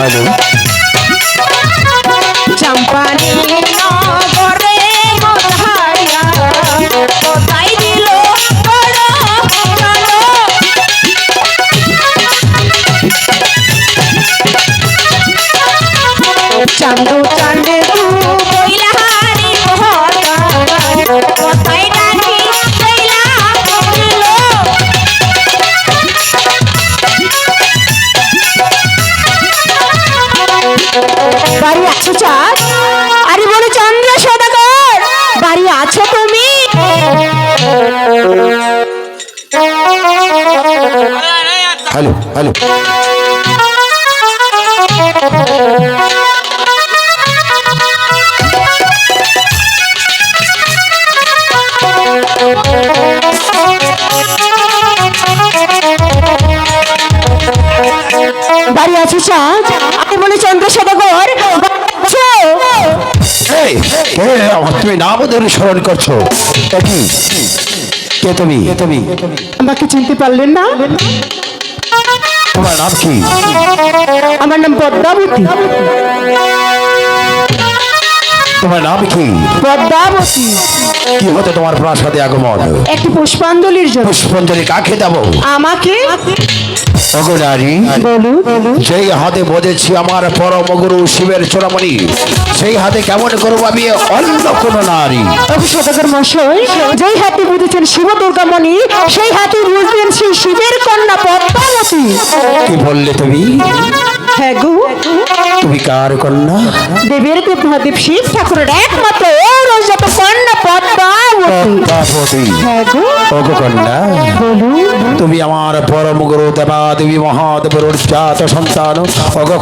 Hello চম্পানি নগরে মোথাইয়া কোথায় দিল চান্দু চান্দে হ্যালো হ্যালো বাড়ি আছিস আমি বলি চন্দ্র সদাগর এই, কে আমার তুমি নাম ধরে স্মরণ করছ। কি তুমি? আমাকে চিনতে পারলেন না? তোমার নাম কি? আমার নাম পদ্মাবতী। তোমার নাম কি? পদ্মাবতী। কি হতে তোমার প্রাসাদে আগমন? একটি পুষ্পাঞ্জলির জন্য। পুষ্পাঞ্জলি কাকে দেব? আমাকে বলুন যেই হাতে বোঝেছি আমার পরম গুরু শিবের চূড়ামণি সেই হাতে কেমন করব আমি অন্য কোন নারী? সদাগর মশাই যেই হাতে বুঝেছেন শিব দুর্গামণি সেই হাতে বুঝবেন সেই শিবের কন্যা পদ্মাবতী। কি বললে তুমি? হ্যাঁ গো। তুমি কার কন্যা? দেবের দেব মহাদেব শিব ঠাকুরের একমাত্র কন্যা পদ্মাবতী। হ্যাঁ গো। কন্যা তুমি আমার পরম গুরু দেবা দেবী মহাদেবের উজ্জাত সন্তান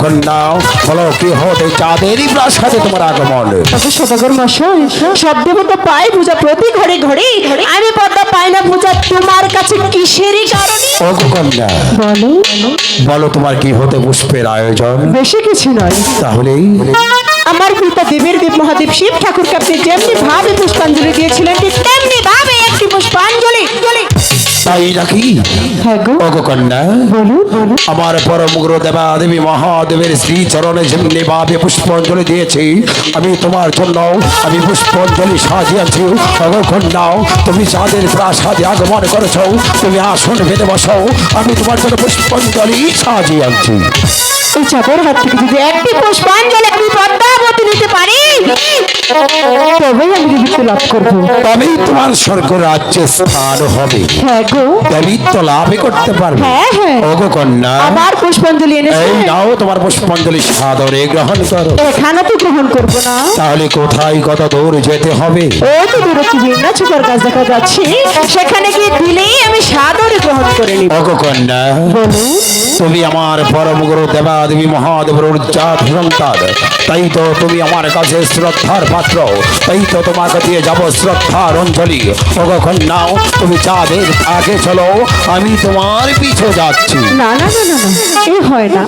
কন্যা বলো কি হতে চাঁদেরই প্রাসাদে তোমার আগমন? সদাগর মশাই সব দেবতা পাই পূজা প্রতি ঘরে ঘরে। আমি পদ্মা পাই না পূজা তোমার কাছে কিসেরই কারণে? কন্যা বলো। বলো তোমার কি হতে পুষ্পের আয়োজন? বেশি কিছু নয়। তাহলেই আমার পিতা দেবের দেব মহাদেব শিব ঠাকুরকে আপনি যেমনি ভাবে পুষ্পাঞ্জলি দিয়েছিলেন ঠিক তাই নাকি হ্যাঁ কন্যা আমার পরম গুরু দেবা দেবী মহাদেবের শ্রী চরণে যেমনি পুষ্পাঞ্জলি দিয়েছি আমি তোমার জন্য আমি পুষ্পাঞ্জলি সাজিয়েছি। অগক্ষণ তুমি চাঁদের প্রাসাদে আগমন করেছ তুমি আসন বেঁধে বসো আমি তোমার জন্য পুষ্পাঞ্জলি সাজিয়েছি। এই চাঁদের হাত থেকে যদি একটি পুষ্পাঞ্জলি আমি পদ্মাবতী নিতে পারি? তবেই আমি দেবীত্ব লাভ করব। তবেই তোমার স্বর্গ রাজ্যে স্থান হবে। হ্যাঁ গো। দেবীত্ব লাভে করতে পারবে। হ্যাঁ হ্যাঁ। ওগো কন্যা। আবার পুষ্পাঞ্জলি এনেছে? এই নাও তোমার পুষ্পাঞ্জলি সাদরে গ্রহণ করো। এখানে তো গ্রহণ করব না। তাহলে কোথায় কত দূর যেতে হবে? ও তো কাজ দেখা যাচ্ছে। সেখানে গিয়ে দিলেই আমি সাদরে গ্রহণ করে নিব। ওগো কন্যা তুমি আমার পরম গুরু দেবা দেবী মহাদেবের সন্তান তাই তো তুমি আমার কাছে শ্রদ্ধার পাত্র। তাই তো তোমাকে দিয়ে যাব শ্রদ্ধার অঞ্জলি। ওগো কন্যা তুমি চাঁদের আগে চলো আমি তোমার পিছু যাচ্ছি। না না না না এ হয় না।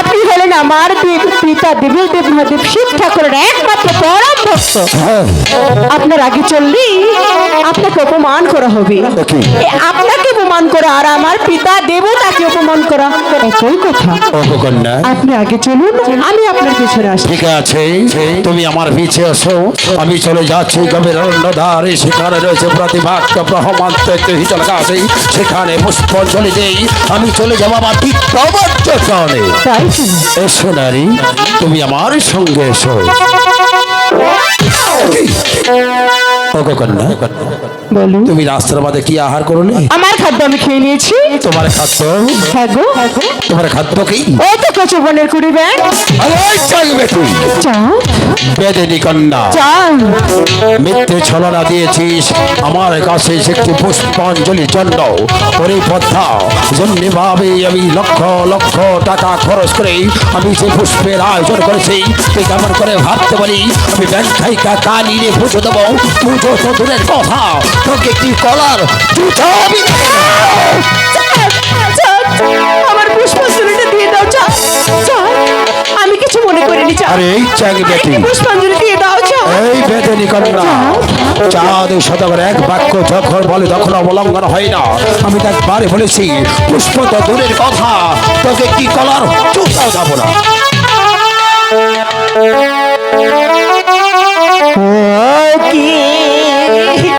আপনি হলেন আমার দেব পিতা দেবের দেব মহাদেব শিব ঠাকুরের একমাত্র পরম ভক্ত। হ্যাঁ। আপনার আগে চললি আপনাকে অপমান করা হবে। আপনাকে অপমান করা আর আমার পিতা দেবতাকে অপমান করা। একই কথা। আপনি আগে চলুন আমি আপনার পেছনে আসছি। ঠিক আছে। তুমি আমার পিছিয়ে আসো আমি চলে যাচ্ছি গভীর সেখানে রয়েছে প্রতিভাক্ত প্রহমান্তে হিতল সেখানে পুষ্পাঞ্জলি দেই। আমি চলে যাব আমার চলে এসো নারী তুমি আমার সঙ্গে এসো। কন্যা তুমি রাস্তার মাঝে কি আহার করলে আমার খাদ্য আমি খেয়ে নিয়েছি। তোমার খাদ্য? হ্যাঁ তোমার খাদ্য কি? ও তো কচু বনের কুড়ি ব্যাগ। তুই। চা বেদেনি কন্যা মিথ্যে ছলনা দিয়েছিস আমার কাছে একটি পুষ্পাঞ্জলির জন্য ওরে পদ্মা যেমনি ভাবে আমি লক্ষ লক্ষ টাকা খরচ করে আমি যে পুষ্পের আয়োজন করেছি তুই কেমন করে ভাবতে পারি আমি ব্যাংক খাইকা কানি নিয়ে পুজো দেবো। পুজো তো দূরের কথা তোকে কি কলার জুতো আমি আমার পুষ্পাঞ্জলিটা দিয়ে দাও চা মনে করিনি চা আরে এই চাক বেটি। পুষ্পাঞ্জলি দিয়ে দাও চা এই বেদনী কন্যা চাঁদ শতকর এক বাক্য যখন বলে তখন অবলম্বন হয় না। আমি তো একবারে বলেছি পুষ্প তো দূরের কথা তোকে কি কলার চুপটাও যাব না। কি